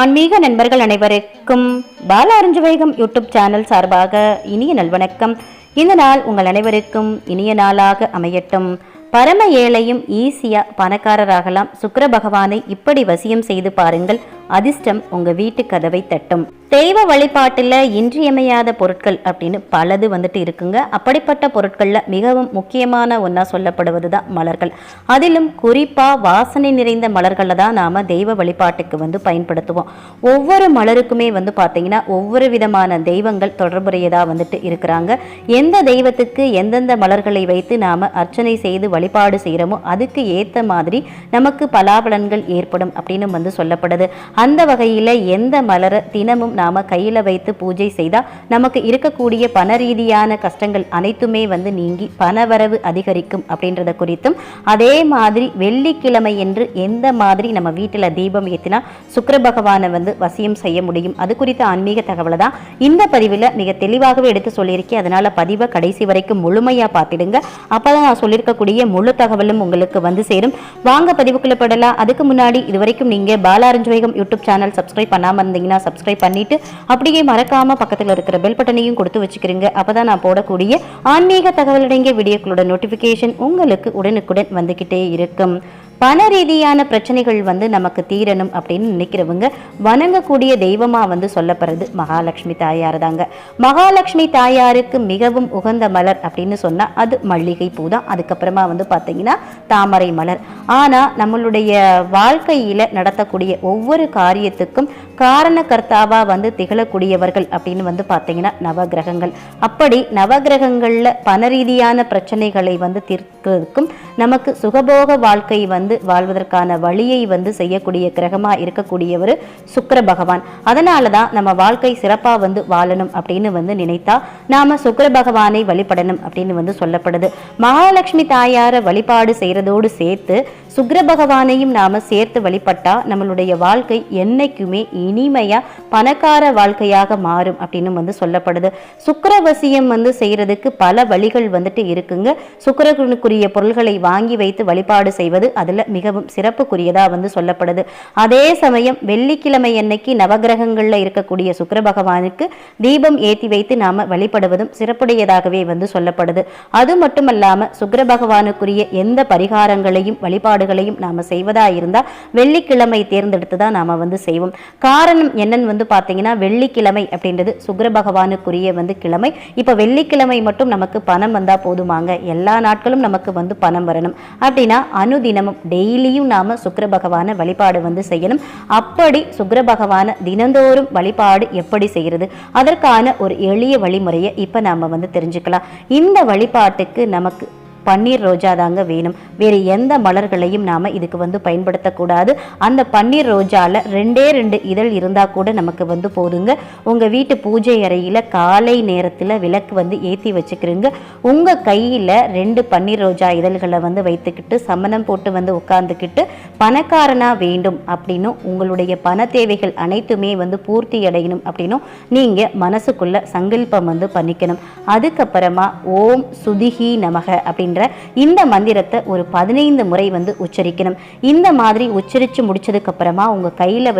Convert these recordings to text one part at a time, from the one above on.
ஆன்மீக நண்பர்கள் அனைவருக்கும் பால அறிஞ்சவைகம் யூடியூப் சேனல் சார்பாக இனிய நல்வணக்கம். இந்த நாள் உங்கள் அனைவருக்கும் இனிய நாளாக அமையட்டும். பரம ஏழையும் ஈஸியாக பணக்காரராகலாம். சுக்கர பகவானை இப்படி வசியம் செய்து பாருங்கள். அதிர்ஷ்டம் உங்கள் வீட்டு கதவை தட்டும். தெய்வ வழிபாட்டில் இன்றியமையாத பொருட்கள் அப்படின்னு பலது வந்துட்டு இருக்குங்க. அப்படிப்பட்ட பொருட்களில் மிகவும் முக்கியமான ஒன்றா சொல்லப்படுவது தான் மலர்கள். அதிலும் குறிப்பாக வாசனை நிறைந்த மலர்களை தான் நாம் தெய்வ வழிபாட்டுக்கு வந்து பயன்படுத்துவோம். ஒவ்வொரு மலருக்குமே வந்து பார்த்திங்கன்னா ஒவ்வொரு விதமான தெய்வங்கள் தொடர்புடையதாக வந்துட்டு இருக்கிறாங்க. எந்த தெய்வத்துக்கு எந்தெந்த மலர்களை வைத்து நாம் அர்ச்சனை செய்து வழிபாடு செய்கிறோமோ அதுக்கு ஏற்ற மாதிரி நமக்கு பலாபலன்கள் ஏற்படும் அப்படின்னு வந்து சொல்லப்படுது. அந்த வகையில் எந்த மலரை தினமும் நாம கையில் வைத்து பூஜை செய்தால் நமக்கு இருக்கக்கூடிய பண ரீதியான கஷ்டங்கள் அனைத்துமே வந்து நீங்கி பணவரவு அதிகரிக்கும் அப்படின்றத குறித்தும் அதே மாதிரி வெள்ளிக்கிழமை என்று எந்த மாதிரி நம்ம வீட்டில் தீபம் ஏற்றினா சுக்கர பகவானை வந்து வசியம் செய்ய முடியும்? அது குறித்த ஆன்மீக தகவலை தான் இந்த பதிவில் மிக தெளிவாகவே எடுத்து சொல்லியிருக்கேன். அதனால பதிவை கடைசி வரைக்கும் முழுமையாக பார்த்துடுங்க. அப்பதான் நான் சொல்லியிருக்கக்கூடிய முழு தகவலும் உங்களுக்கு வந்து சேரும். வாங்க பதிவுக்குள்ள படலாம் அதுக்கு முன்னாடி இது வரைக்கும் நீங்க பாலாரஞ்சுவேகம் யூடியூப் சேனல் சப்ஸ்கிரைப் பண்ணாமல் இருந்தீங்கன்னா சப்ஸ்கிரைப் பண்ணிட்டு அப்படியே மறக்காம பக்கத்தில் இருக்கிற பெல் பட்டனையும் கொடுத்து வச்சுக்கிறீங்க அப்பதான் நான் போடக்கூடிய ஆன்மீக தகவலடங்கிய வீடியோக்களோட நோட்டிஃபிகேஷன் உங்களுக்கு உடனுக்குடன் வந்துகிட்டே இருக்கும். பண ரீதியான பிரச்சனைகள் வந்து நமக்கு தீரணும் அப்படின்னு நினைக்கிறவங்க வணங்கக்கூடிய தெய்வமா வந்து சொல்லப்படுறது மகாலட்சுமி தாயார் தாங்க. மகாலட்சுமி தாயாருக்கு மிகவும் உகந்த மலர் அப்படின்னு சொன்னா அது மல்லிகை பூ தான். அதுக்கப்புறமா வந்து பார்த்தீங்கன்னா தாமரை மலர். ஆனா நம்மளுடைய வாழ்க்கையில நடத்தக்கூடிய ஒவ்வொரு காரியத்துக்கும் காரணகர்த்தாவா வந்து திகழக்கூடியவர்கள் அப்படின்னு வந்து பார்த்தீங்கன்னா நவகிரகங்கள். அப்படி நவகிரகங்களில் பண ரீதியான பிரச்சனைகளை வந்து தீர்க்கிறதுக்கும் நமக்கு சுகபோக வாழ்க்கை வந்து வாழ்வதற்கான வழியை வந்து செய்யக்கூடிய கிரகமா இருக்கக்கூடியவர் சுக்கர பகவான். அதனால தான் நம்ம வாழ்க்கை சிறப்பாக வந்து வாழணும் அப்படின்னு வந்து நினைத்தா நாம சுக்கர பகவானை வழிபடணும் அப்படின்னு வந்து சொல்லப்படுது. மகாலட்சுமி தாயார வழிபாடு செய்யறதோடு சேர்த்து சுக்ர பகவானையும் நாம சேர்த்து வழிபட்டா நம்மளுடைய வாழ்க்கை என்னைக்குமே இனிமையா பணக்கார வாழ்க்கையாக மாறும் அப்படின்னு வந்து சொல்லப்படுது. சுக்கரவசியம் வந்து செய்யறதுக்கு பல வழிகள் வந்துட்டு இருக்குங்க. சுக்கரனுக்குரிய பொருள்களை வாங்கி வைத்து வழிபாடு செய்வது அதுல மிகவும் சிறப்புக்குரியதா வந்து சொல்லப்படுது. அதே சமயம் வெள்ளிக்கிழமை அன்னைக்கு நவகிரகங்கள்ல இருக்கக்கூடிய சுக்கர பகவானுக்கு தீபம் ஏத்தி வைத்து நாம வழிபடுவதும் சிறப்புடையதாகவே வந்து சொல்லப்படுது. அது மட்டுமல்லாம சுக்கர பகவானுக்குரிய எந்த பரிகாரங்களையும் வழிபாடு வழிபாடுகளையும் நாம செய்வதா இருந்தா வெள்ளிக்கிழமை தேர்ந்தெடுத்து தான் நாம வந்து செய்வோம். காரணம் என்னன்னு வந்து பார்த்தீங்கன்னா வெள்ளிக்கிழமை அப்படின்றது சுக்கர பகவானுக்குரிய வந்து கிழமை. இப்போ வெள்ளிக்கிழமை மட்டும் நமக்கு பணம் வந்தா போதுமாங்க. எல்லா நாட்களும் நமக்கு வந்து பணம் வரணும். அப்படின்னா அனுதினமும் டெய்லியும் நாம சுக்கர பகவான வழிபாடு வந்து செய்யணும். அப்படி சுக்கர பகவான தினந்தோறும் வழிபாடு எப்படி செய்யறது? அதற்கான ஒரு எளிய வழிமுறையை இப்போ நாம வந்து தெரிஞ்சுக்கலாம். இந்த வழிபாட்டுக்கு நமக்கு பன்னீர் ரோஜா தாங்க வேணும். வேறு எந்த மலர்களையும் நாம் இதுக்கு வந்து பயன்படுத்தக்கூடாது. அந்த பன்னீர் ரோஜாவில் ரெண்டே ரெண்டு இதழ் இருந்தால் கூட நமக்கு வந்து போதுங்க. உங்கள் வீட்டு பூஜை அறையில் காலை நேரத்தில் விளக்கு வந்து ஏற்றி வச்சுக்கிறீங்க. உங்கள் கையில் ரெண்டு பன்னீர் ரோஜா இதழ்களை வந்து வைத்துக்கிட்டு சமணம் போட்டு வந்து உட்காந்துக்கிட்டு பணக்காரனாக வேண்டும் அப்படின்னும் உங்களுடைய பண தேவைகள் அனைத்துமே வந்து பூர்த்தி அடையணும் அப்படின்னும் நீங்கள் மனசுக்குள்ளே சங்கல்பம் வந்து பண்ணிக்கணும். அதுக்கப்புறமா ஓம் சுதிகி நமக அப்படின்ற இந்த மந்திரத்தை ஒரு பதினைந்து முறை வந்து உச்சரிக்கணும். இந்த மாதிரி உச்சரித்து முடிச்சதுக்கு அப்புறமா உங்க கையில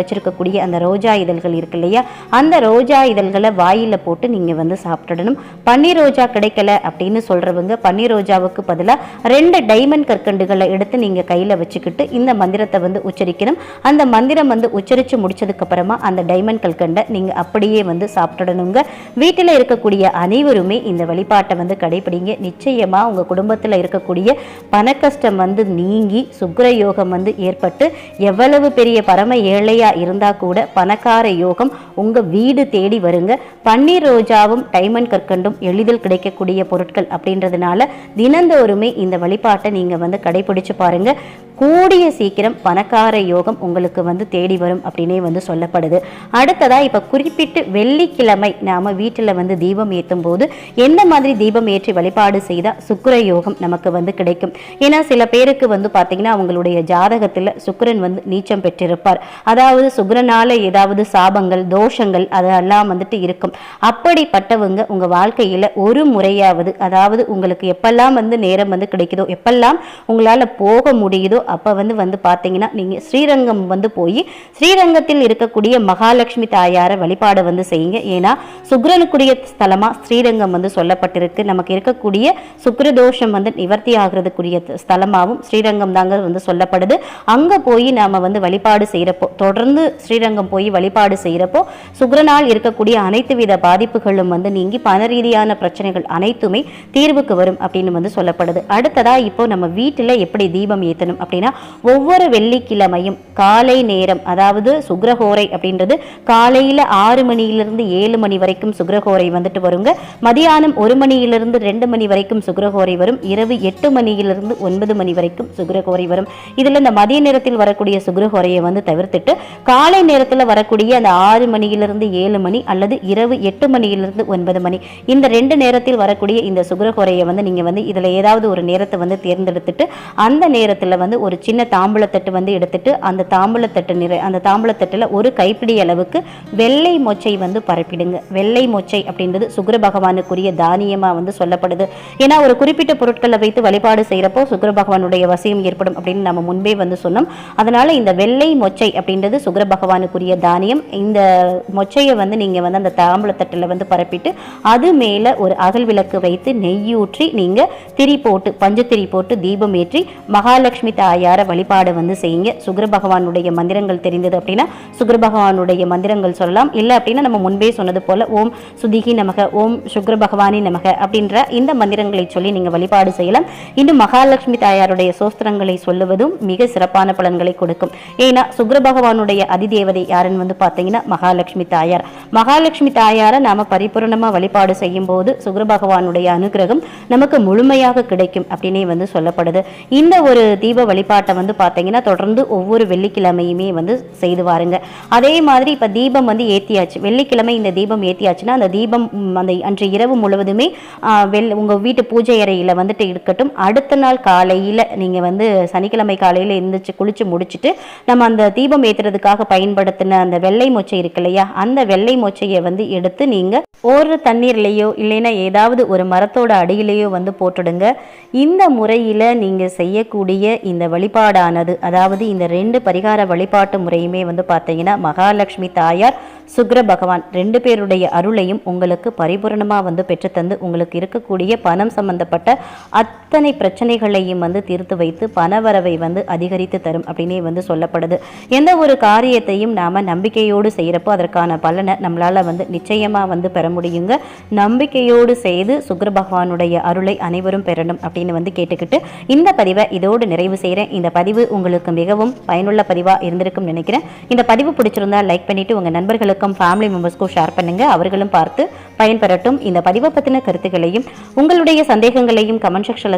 அந்த ரோஜா இதழ்கள் இருக்கு இல்லையா? அந்த ரோஜா இதழ்களை வாயில போட்டு நீங்க வந்து சாப்பிட்டுடணும். பன்னீர் ரோஜா கிடைக்கல அப்படின்னு சொல்றவங்க பன்னீர் ரோஜாவுக்கு பதிலாக ரெண்டு டைமண்ட் கற்கண்டுகளை எடுத்து நீங்க கையில வச்சுக்கிட்டு இந்த மந்திரத்தை வந்து உச்சரிக்கணும். அந்த மந்திரம் வந்து உச்சரித்து முடிச்சதுக்கு அப்புறமா அந்த டைமண்ட் கற்கண்டை நீங்க அப்படியே வந்து சாப்பிட்டுடணுங்க. வீட்டில் இருக்கக்கூடிய அனைவருமே இந்த வழிபாட்டை வந்து கடைபிடிங்க. நிச்சயமா உங்க குடும்பத்தில் இருக்கக்கூடிய பணக்கஷ்டம் வந்து நீங்கி சுக்கர யோகம் வந்து ஏற்பட்டு எவ்வளவு பெரிய பரம ஏழையா இருந்தா கூட பணக்கார யோகம் உங்க வீடு தேடி வருங்க. பன்னீர் ரோஜாவும் டைமண்ட் கற்கண்டும் எளிதில் கிடைக்கக்கூடிய பொருட்கள் அப்படின்றதுனால தினந்தோறுமே இந்த வழிபாட்டை நீங்கள் வந்து கடைபிடிச்சு பாருங்க. கூடிய சீக்கிரம் பணக்கார யோகம் உங்களுக்கு வந்து தேடி வரும் அப்படின்னே வந்து சொல்லப்படுது. அடுத்ததாக இப்போ குறிப்பிட்டு வெள்ளிக்கிழமை நாம வீட்டில் வந்து தீபம் ஏற்றும் போது எந்த மாதிரி தீபம் ஏற்றி வழிபாடு செய்தால் சுக்கர யோகம் நமக்கு வந்து கிடைக்கும். ஏன்னா சில பேருக்கு வந்து பார்த்தீங்கன்னா அவங்களுடைய ஜாதகத்தில் சுக்கரன் வந்து நீச்சம் பெற்றிருப்பார். அதாவது சுக்கரனால் ஏதாவது சாபங்கள் தோஷங்கள் அதெல்லாம் வந்துட்டு இருக்கும். அப்படிப்பட்டவங்க உங்கள் வாழ்க்கையில் ஒரு முறையாவது அதாவது உங்களுக்கு எப்பெல்லாம் வந்து நேரம் வந்து கிடைக்குதோ எப்பெல்லாம் உங்களால் போக முடியுதோ அப்போ வந்து வந்து பார்த்தீங்கன்னா நீங்கள் ஸ்ரீரங்கம் வந்து போய் ஸ்ரீரங்கத்தில் இருக்கக்கூடிய மகாலட்சுமி தாயாரை வழிபாடு வந்து செய்யுங்க. ஏன்னா சுக்ரனுக்குரிய ஸ்தலமாக ஸ்ரீரங்கம் வந்து சொல்லப்பட்டிருக்கு. நமக்கு இருக்கக்கூடிய சுக்ரதோஷம் வந்து நிவர்த்தி ஆகிறதுக்குரிய ஸ்தலமாகவும் ஸ்ரீரங்கம் தாங்க வந்து சொல்லப்படுது. அங்கே போய் நாம் வந்து வழிபாடு செய்கிறப்போ தொடர்ந்து ஸ்ரீரங்கம் போய் வழிபாடு செய்கிறப்போ சுக்ரனால் இருக்கக்கூடிய அனைத்து வித பாதிப்புகளும் வந்து நீங்கி பண ரீதியான பிரச்சனைகள் அனைத்துமே தீர்வுக்கு வரும் அப்படின்னு வந்து சொல்லப்படுது. அடுத்ததாக இப்போ நம்ம வீட்டில் எப்படி தீபம் ஏற்றணும் அப்படின்னு ஒவ்வொரு வெள்ளிக்கிழமையும் காலை நேரம் அதாவது சுக்ரஹோரை அப்படின்றது காலையில் ஆறு மணியிலிருந்து ஏழு மணி வரைக்கும் சுக்ரஹோரை வந்துட்டு வருங்க. மதியானம் ஒரு மணியிலிருந்து ரெண்டு மணி வரைக்கும் சுக்ரஹோரை வரும். இரவு எட்டு மணியிலிருந்து ஒன்பது மணி வரைக்கும் சுக்ரஹோரை வரும். இதில் இந்த மதிய நேரத்தில் வரக்கூடிய சுக்ரஹோரையை வந்து தவிர்த்துட்டு காலை நேரத்தில் வரக்கூடிய அந்த ஆறு மணியிலிருந்து ஏழு மணி அல்லது இரவு எட்டு மணியிலிருந்து ஒன்பது மணி இந்த ரெண்டு நேரத்தில் வரக்கூடிய இந்த சுக்ரஹோரையை வந்து நீங்கள் வந்து இதில் ஏதாவது ஒரு நேரத்தை வந்து தேர்ந்தெடுத்துட்டு அந்த நேரத்தில் வந்து ஒரு சின்ன தாம்பூலத்தட்டு வந்து எடுத்துட்டு அந்த தாம்பூலத்தட்டு நிறை அந்த தாம்பூலத்தட்டில் ஒரு கைப்பிடி அளவுக்கு வெள்ளை மொச்சை வந்து பரப்பிடுங்க. வெள்ளை மொச்சை அப்படின்றது சுக்கர பகவானுக்குரிய தானியமாக வந்து சொல்லப்படுது. ஏன்னா ஒரு குறிப்பிட்ட பொருட்களை வைத்து வழிபாடு செய்கிறப்போ சுக்கர பகவானுடைய வசியம் ஏற்படும் அப்படின்னு நம்ம முன்பே வந்து சொன்னோம். அதனால இந்த வெள்ளை மொச்சை அப்படின்றது சுக்கர பகவானுக்குரிய தானியம். இந்த மொச்சையை வந்து நீங்கள் வந்து அந்த தாம்பூலத்தட்டில் வந்து பரப்பிட்டு அது மேலே ஒரு அகல் விளக்கு வைத்து நெய்யூற்றி நீங்கள் திரி போட்டு பஞ்சத்திரி போட்டு தீபம் ஏற்றி மகாலட்சுமி தாயார வழிபாடு வந்து செய்யுங்க. சுக்கிர பகவானுடைய மந்திரங்கள் தெரிந்தது அப்படின்னா சுக்கிர பகவானுடைய மந்திரங்கள் சொல்லலாம். இல்லை அப்படின்னா நம்ம முன்பே சொன்னது போல் ஓம் சுதிகி நமக ஓம் சுக்கிர பகவானி நமக அப்படின்ற இந்த மந்திரங்களை சொல்லி நீங்கள் வழிபாடு செய்யலாம். இன்னும் மகாலட்சுமி தாயாருடைய சோஸ்திரங்களை சொல்லுவதும் மிக சிறப்பான பலன்களை கொடுக்கும். ஏன்னா சுக்கிர பகவானுடைய அதிதேவதை யாருன்னு வந்து பார்த்தீங்கன்னா மகாலட்சுமி தாயார். மகாலட்சுமி தாயாரை நாம் பரிபூர்ணமாக வழிபாடு செய்யும் போது சுக்கிர பகவானுடைய அனுகிரகம் நமக்கு முழுமையாக கிடைக்கும் அப்படின்னே வந்து சொல்லப்படுது. இந்த ஒரு தீப வழி வழிபாட்டை வந்து பார்த்தீங்கன்னா தொடர்ந்து ஒவ்வொரு வெள்ளிக்கிழமையுமே வந்து செய்து வாருங்க. அதே மாதிரி இப்போ தீபம் வந்து ஏற்றியாச்சு வெள்ளிக்கிழமை இந்த தீபம் ஏற்றியாச்சுன்னா அந்த தீபம் அந்த அன்று இரவு முழுவதுமே வெள் உங்கள் வீட்டு பூஜை அறையில் வந்துட்டு இருக்கட்டும். அடுத்த நாள் காலையில் நீங்கள் வந்து சனிக்கிழமை காலையில் எழுந்திரிச்சு குளித்து முடிச்சுட்டு நம்ம அந்த தீபம் ஏற்றுறதுக்காக பயன்படுத்தின அந்த வெள்ளை மொச்சை இருக்கு இல்லையா? அந்த வெள்ளை மொச்சையை வந்து எடுத்து நீங்கள் ஒரு தண்ணீர்லேயோ இல்லைன்னா ஏதாவது ஒரு மரத்தோட அடியிலேயோ வந்து போட்டுடுங்க. இந்த முறையில் நீங்கள் செய்யக்கூடிய இந்த வழிபாடானது. அதாவது இந்த ரெண்டு பரிகார வழிபாட்டு முறையுமே வந்து பார்த்தீங்கன்னா மகாலட்சுமி தாயார் சுக்ர பகவான் ரெண்டு பேருடைய அருளையும் உங்களுக்கு பரிபூரணமாக வந்து பெற்றுத்தந்து உங்களுக்கு இருக்கக்கூடிய பணம் சம்பந்தப்பட்ட அத்தனை பிரச்சனைகளையும் வந்து தீர்த்து வைத்து பணவரவை வந்து அதிகரித்து தரும் அப்படின்னே வந்து சொல்லப்படுது. எந்த ஒரு காரியத்தையும் நாம் நம்பிக்கையோடு செய்கிறப்போ அதற்கான பலனை நம்மளால் வந்து நிச்சயமாக வந்து பெற முடியுங்க. நம்பிக்கையோடு செய்து சுக்கர பகவானுடைய அருளை அனைவரும் பெறணும் அப்படின்னு வந்து கேட்டுக்கிட்டு இந்த பதிவை இதோடு நிறைவு செய்கிறேன் இந்த பதிவு உங்களுக்கு மிகவும் பயனுள்ள பதிவாக இருந்திருக்கும் நினைக்கிறேன். இந்த பதிவு பிடிச்சிருந்தா லைக் பண்ணிவிட்டு உங்கள் நண்பர்களுக்கும் ஃபேமிலி மெம்பர்ஸ்க்கும் ஷேர் பண்ணுங்க. அவர்களும் பார்த்து பயன்பெறட்டும். இந்த பதிவை பற்றின கருத்துக்களையும் உங்களுடைய சந்தேகங்களையும் கமெண்ட் செக்ஷனில்